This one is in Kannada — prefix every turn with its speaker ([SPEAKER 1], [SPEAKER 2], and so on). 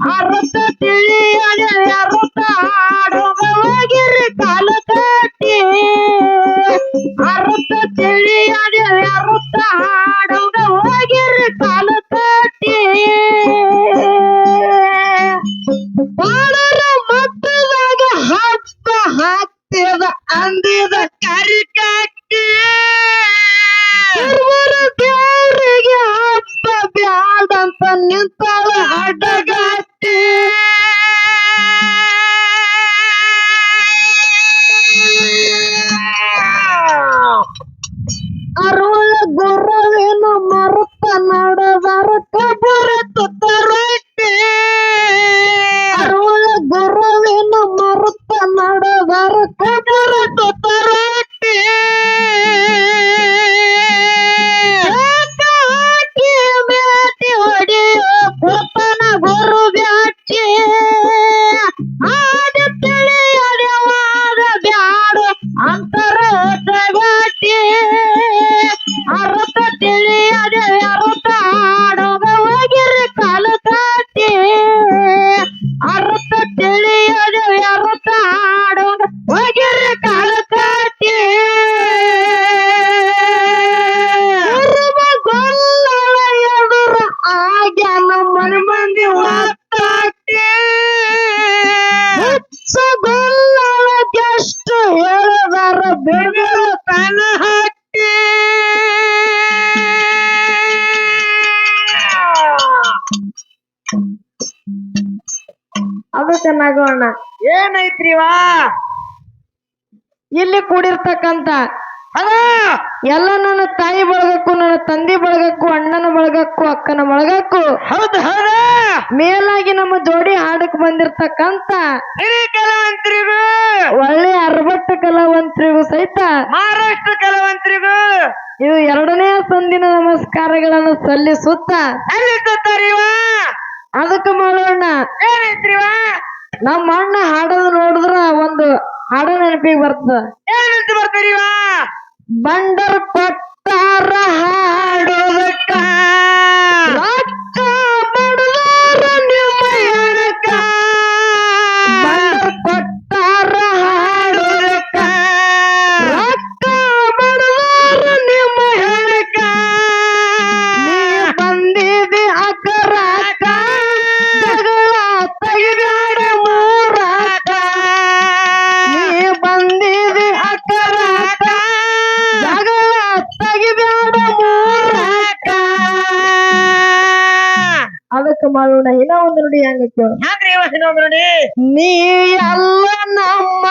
[SPEAKER 1] arrested ಅರುಳ ಗುರುವಿನ ಮರುತ್ತ ನೋಡದರ ಕಬರತ ತರಕ್ಕೆ ಅರುಳ ಗುರುವಿನ ಮರುತ್ತ ನೋಡದರ ಕಬರತ ಚೆನ್ನಾಗೋಣ.
[SPEAKER 2] ಏನೈತ್ರಿವಾ
[SPEAKER 1] ಇಲ್ಲಿ ಕೂಡಿರ್ತಕ್ಕಂತ
[SPEAKER 2] ಅದ
[SPEAKER 1] ಎಲ್ಲ ನನ್ನ ತಾಯಿ ಬಳಗಕ್ಕೂ ನನ್ನ ತಂದೆ ಬಳಗಕ್ಕೂ ಅಣ್ಣನ ಬಳಗಕ್ಕೂ ಅಕ್ಕನ ಬಳಗಕ್ಕೂ
[SPEAKER 2] ಹೌದು ಹೌದ.
[SPEAKER 1] ಮೇಲಾಗಿ ನಮ್ಮ ಜೋಡಿ ಹಾಡಕ್ ಬಂದಿರ್ತಕ್ಕಂತ
[SPEAKER 2] ಕಲಾವಂತರಿಗೂ
[SPEAKER 1] ಒಳ್ಳೆ ಅರ್ಬಟ್ಟ ಕಲಾವಂತರಿಗೂ ಸಹಿತ
[SPEAKER 2] ಮಹಾರಾಷ್ಟ್ರ ಕಲಾವಂತರಿಗೂ
[SPEAKER 1] ಇದು ಎರಡನೇ ಸಂದಿನ ನಮಸ್ಕಾರಗಳನ್ನು ಸಲ್ಲಿಸುತ್ತ
[SPEAKER 2] ಸಲ್ಲಿಸುತ್ತಾರಿವಾ
[SPEAKER 1] ಅದಕ್ಕೆ ಮಾಡೋಣ.
[SPEAKER 2] ಏನೈತ್ರಿವಾ
[SPEAKER 1] ನಮ್ಮ ಅಣ್ಣ ಹಾಡೋದು ನೋಡಿದ್ರ ಒಂದು ಹಾಡ ನೆನಪಿಗೆ ಬರ್ತದ.
[SPEAKER 2] ಏನಂತ ಬರ್ತೀರಿ
[SPEAKER 1] ಬಂಡರ್ ಪಟ್ಟಾರ ಹಾಡ ಮಾಡೋಣ ಇನ್ನ ಒಂದು ನುಡಿ ಹೆಂಗ
[SPEAKER 2] ಕೇಳೋಣ
[SPEAKER 1] ನೀ ಎಲ್ಲ ನಮ್ಮ